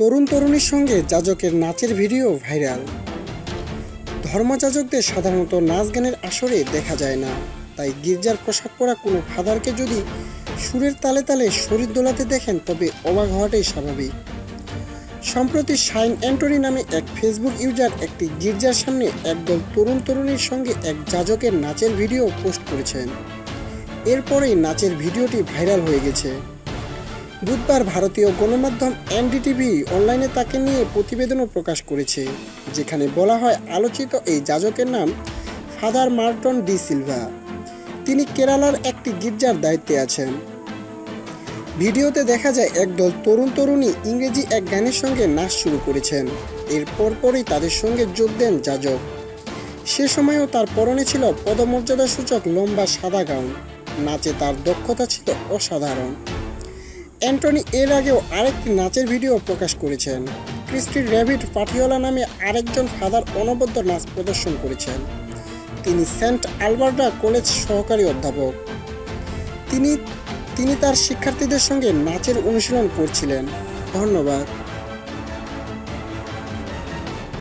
তরুণ তরুণীর সঙ্গে যাজকের নাচের ভিডিও ভাইরাল। ধর্মযাজকদের সাধারণত নাচ গানের আসরে দেখা যায় না। তাই গির্জার পোশাক পরা কোনো ফাদারকে যদি সুরের তালে তালে শরীর দোলাতে দেখেন, তবে অবাক হওয়াটাই স্বাভাবিক। সম্প্রতি শাইন অ্যান্টনি নামে এক ফেসবুক ইউজার একটি গির্জার সামনে একদল তরুণ তরুণীর সঙ্গে এক যাজকের নাচের ভিডিও পোস্ট করেছেন। এরপরেই নাচের ভিডিওটি ভাইরাল হয়ে গেছে। বুধবার ভারতীয় গণমাধ্যম এনডিটিভি অনলাইনে তাকে নিয়ে প্রতিবেদনও প্রকাশ করেছে, যেখানে বলা হয় আলোচিত এই যাজকের নাম ফাদার মার্টন ডি সিলভা। তিনি কেরালার একটি গির্জার দায়িত্বে আছেন। ভিডিওতে দেখা যায় একদল তরুণ তরুণী ইংরেজি এক গানের সঙ্গে নাচ শুরু করেছেন। এর পরপরই তাদের সঙ্গে যোগ দেন যাজক। সে সময়ও তার পরনে ছিল পদমর্যাদা সূচক লম্বা সাদা গাউন। নাচে তার দক্ষতা ছিল অসাধারণ। অ্যান্টনি এর আগেও আরেকটি নাচের ভিডিও প্রকাশ করেছেন। ক্রিস্টি র্যাভিড পাঠিওলা নামে আরেকজন ফাদার অনবদ্য নাচ প্রদর্শন করেছেন। তিনি সেন্ট আলবার্টা কলেজ সহকারী অধ্যাপক। তিনি তিনি তার শিক্ষার্থীদের সঙ্গে নাচের অনুশীলন করছিলেন। ধন্যবাদ।